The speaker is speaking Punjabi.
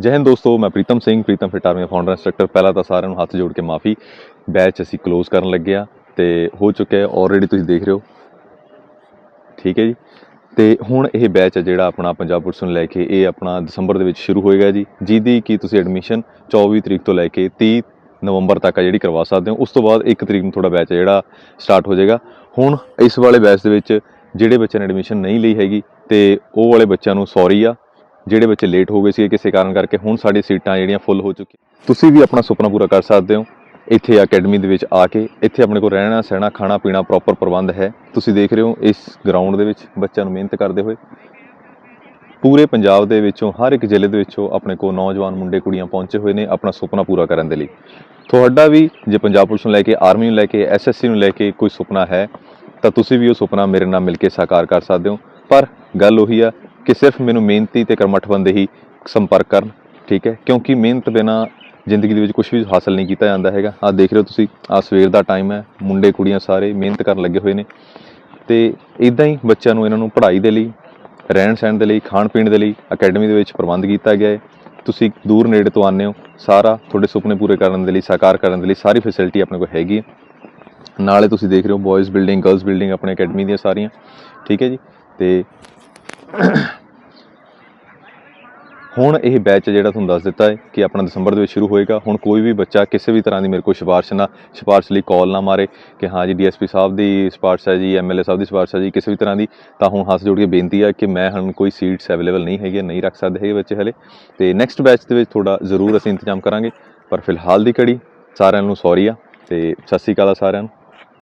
ਜੈ ਹਿੰਦ ਦੋਸਤੋ, ਮੈਂ Pritam Singh, Pritam fit army founder instructor ਪਹਿਲਾਂ ਤਾਂ ਸਾਰਿਆਂ ਨੂੰ ਹੱਥ ਜੋੜ ਕੇ ਮਾਫੀ। ਬੈਚ ਅਸੀਂ ਕਲੋਜ਼ ਕਰਨ ਲੱਗੇ ਆ ਤੇ ਹੋ ਚੁੱਕਿਆ ਆਲਰੇਡੀ ਤੁਸੀਂ ਦੇਖ ਰਹੇ ਹੋ। ਠੀਕ ਹੈ ਜੀ। ਤੇ ਹੁਣ ਇਹ ਬੈਚ ਹੈ ਜਿਹੜਾ ਆਪਣਾ ਪੰਜਾਬ ਪੁਲਿਸ ਨੂੰ ਲੈ ਕੇ ਇਹ ਆਪਣਾ ਦਸੰਬਰ ਦੇ ਵਿੱਚ ਸ਼ੁਰੂ ਹੋਏਗਾ ਜੀ। ਜਿਹਦੀ ਕਿ ਤੁਸੀਂ ਐਡਮਿਸ਼ਨ 24 ਤਰੀਕ ਤੋਂ ਲੈ ਕੇ 30 ਨਵੰਬਰ ਤੱਕ ਆ ਜਿਹੜੀ ਕਰਵਾ ਸਕਦੇ ਹੋ। ਉਸ ਤੋਂ ਬਾਅਦ 1 ਤਰੀਕ ਨੂੰ ਤੁਹਾਡਾ ਬੈਚ ਹੈ ਜਿਹੜਾ ਸਟਾਰਟ ਹੋ ਜਾਏਗਾ। ਹੁਣ ਇਸ ਵਾਲੇ ਬੈਚ ਦੇ ਵਿੱਚ ਜਿਹੜੇ ਬੱਚਿਆਂ ਨੇ ਐਡਮਿਸ਼ਨ ਨਹੀਂ ਲਈ ਹੈਗੀ ਤੇ ਉਹ ਵਾਲੇ ਬੱਚਿਆਂ ਨੂੰ ਸੌਰੀ ਆ। ਜਿਹੜੇ ਬੱਚੇ ਲੇਟ ਹੋ ਗਏ ਸੀ ਕਿਸੇ ਕਾਰਨ ਕਰਕੇ ਹੁਣ ਸਾਡੀ ਸੀਟਾਂ ਜਿਹੜੀਆਂ ਫੁੱਲ ਹੋ ਚੁੱਕੀਆਂ। ਤੁਸੀਂ ਵੀ ਆਪਣਾ ਸੁਪਨਾ ਪੂਰਾ ਕਰ ਸਕਦੇ ਹੋ। ਇੱਥੇ ਅਕੈਡਮੀ ਦੇ ਵਿੱਚ ਆ ਕੇ, ਇੱਥੇ ਆਪਣੇ ਕੋਲ ਰਹਿਣਾ, ਸਹਿਣਾ, ਖਾਣਾ, ਪੀਣਾ ਪ੍ਰੋਪਰ ਪ੍ਰਬੰਧ ਹੈ। ਤੁਸੀਂ ਦੇਖ ਰਹੇ ਹੋ ਇਸ ਗਰਾਊਂਡ ਦੇ ਵਿੱਚ ਬੱਚਿਆਂ ਨੂੰ ਮਿਹਨਤ ਕਰਦੇ ਹੋਏ। ਪੂਰੇ ਪੰਜਾਬ ਦੇ ਵਿੱਚੋਂ, ਹਰ ਇੱਕ ਜ਼ਿਲ੍ਹੇ ਦੇ ਵਿੱਚੋਂ ਆਪਣੇ ਕੋਲ ਨੌਜਵਾਨ ਮੁੰਡੇ, ਕੁੜੀਆਂ ਪਹੁੰਚੇ ਹੋਏ ਨੇ ਆਪਣਾ ਸੁਪਨਾ ਪੂਰਾ ਕਰਨ ਦੇ ਲਈ। ਤੁਹਾਡਾ ਵੀ, ਜੇ ਪੰਜਾਬ ਪੁਲਿਸ ਨੂੰ ਲੈ ਕੇ ਆਰਮੀ ਨੂੰ ਲੈ ਕੇ ਐਸਐਸਸੀ ਨੂੰ ਲੈ ਕੇ ਕੋਈ ਸੁਪਨਾ ਹੈ, ਤਾਂ ਤੁਸੀਂ ਵੀ ਉਹ ਸੁਪਨਾ ਮੇਰੇ ਨਾਲ ਮਿਲ ਕੇ ਸਾਕਾਰ ਕਰ ਸਕਦੇ ਹੋ। ਪਰ ਗੱਲ ਉਹੀ ਆ ਕਿ ਸਿਰਫ ਮੈਨੂੰ ਮਿਹਨਤੀ ਤੇ ਕਰਮਠ ਬੰਦੇ ਹੀ ਸੰਪਰਕ ਕਰਨ, ਠੀਕ ਹੈ? ਕਿਉਂਕਿ ਮਿਹਨਤ ਬਿਨਾ ਜ਼ਿੰਦਗੀ ਦੇ ਵਿੱਚ ਕੁਝ ਵੀ ਹਾਸਲ ਨਹੀਂ ਕੀਤਾ ਜਾਂਦਾ ਹੈਗਾ। ਆਹ ਦੇਖ ਰਹੇ ਹੋ ਤੁਸੀਂ, ਆਹ ਸਵੇਰ ਦਾ ਟਾਈਮ ਹੈ, ਮੁੰਡੇ, ਕੁੜੀਆਂ ਸਾਰੇ ਮਿਹਨਤ ਕਰਨ ਲੱਗੇ ਹੋਏ ਨੇ। ਤੇ ਇਦਾਂ ਹੀ ਬੱਚਿਆਂ ਨੂੰ ਇਹਨਾਂ ਨੂੰ ਪੜ੍ਹਾਈ ਦੇ ਲਈ, ਰਹਿਣ ਸਹਿਣ ਦੇ ਲਈ, ਖਾਣ ਪੀਣ ਦੇ ਲਈ ਅਕੈਡਮੀ ਦੇ ਵਿੱਚ ਪ੍ਰਬੰਧ ਕੀਤਾ ਗਿਆ ਹੈ। ਤੁਸੀਂ ਦੂਰ ਨੇੜੇ ਤੋਂ ਆਉਂਦੇ ਹੋ, ਸਾਰਾ ਤੁਹਾਡੇ ਸੁਪਨੇ ਪੂਰੇ ਕਰਨ ਦੇ ਲਈ, ਸਾਕਾਰ ਕਰਨ ਦੇ ਲਈ ਸਾਰੀ ਫੈਸਿਲਿਟੀ ਆਪਣੇ ਕੋਲ ਹੈਗੀ ਹੈ। ਨਾਲੇ ਤੁਸੀਂ ਦੇਖ ਰਹੇ ਹੋ ਬॉयਜ਼ ਬਿਲਡਿੰਗ ਗਰਲਜ਼ ਬਿਲਡਿੰਗ ਆਪਣੇ ਅਕੈਡਮੀ ਦੀਆਂ ਸਾਰੀਆਂ, ਠੀਕ ਹੈ ਜੀ? ਤੇ ਹੁਣ ਇਹ ਬੈਚ ਜਿਹੜਾ ਤੁਹਾਨੂੰ ਦੱਸ ਦਿੱਤਾ ਹੈ ਕਿ ਆਪਣਾ ਦਸੰਬਰ ਦੇ ਵਿੱਚ ਸ਼ੁਰੂ ਹੋਏਗਾ। ਹੁਣ ਕੋਈ ਵੀ ਬੱਚਾ ਕਿਸੇ ਵੀ ਤਰ੍ਹਾਂ ਦੀ ਮੇਰੇ ਕੋਲ ਸਿਫਾਰਿਸ਼ ਨਾ ਸਿਫਾਰਿਸ਼ ਲਈ ਕਾਲ ਨਾ ਮਾਰੇ ਕਿ ਹਾਂ ਜੀ, ਡੀਐਸਪੀ ਸਾਹਿਬ ਦੀ ਸਿਫਾਰਿਸ਼ ਹੈ ਜੀ, ਐਮਐਲਏ ਸਾਹਿਬ ਦੀ ਸਿਫਾਰਿਸ਼ ਹੈ ਜੀ, ਕਿਸੇ ਵੀ ਤਰ੍ਹਾਂ ਦੀ, ਤਾਂ ਹੁਣ ਹੱਥ ਜੋੜ ਕੇ ਬੇਨਤੀ ਹੈ ਕਿ ਮੈਂ ਹੁਣ ਕੋਈ ਸੀਟਸ ਅਵੇਲੇਬਲ ਨਹੀਂ ਹੈਗੀਆਂ, ਨਹੀਂ ਰੱਖ ਸਕਦੇ ਹੈਗੇ ਬੱਚੇ ਹਲੇ। ਤੇ ਨੈਕਸਟ ਬੈਚ ਦੇ ਵਿੱਚ ਥੋੜਾ ਜ਼ਰੂਰ ਅਸੀਂ ਇੰਤਜ਼ਾਮ ਕਰਾਂਗੇ। ਪਰ ਫਿਲਹਾਲ ਦੀ ਘੜੀ ਸਾਰਿਆਂ ਨੂੰ ਸੌਰੀ ਆ ਤੇ ਸਤਿ ਸ਼੍ਰੀ ਅਕਾਲ ਆ ਸਾਰਿਆਂ ਨੂੰ।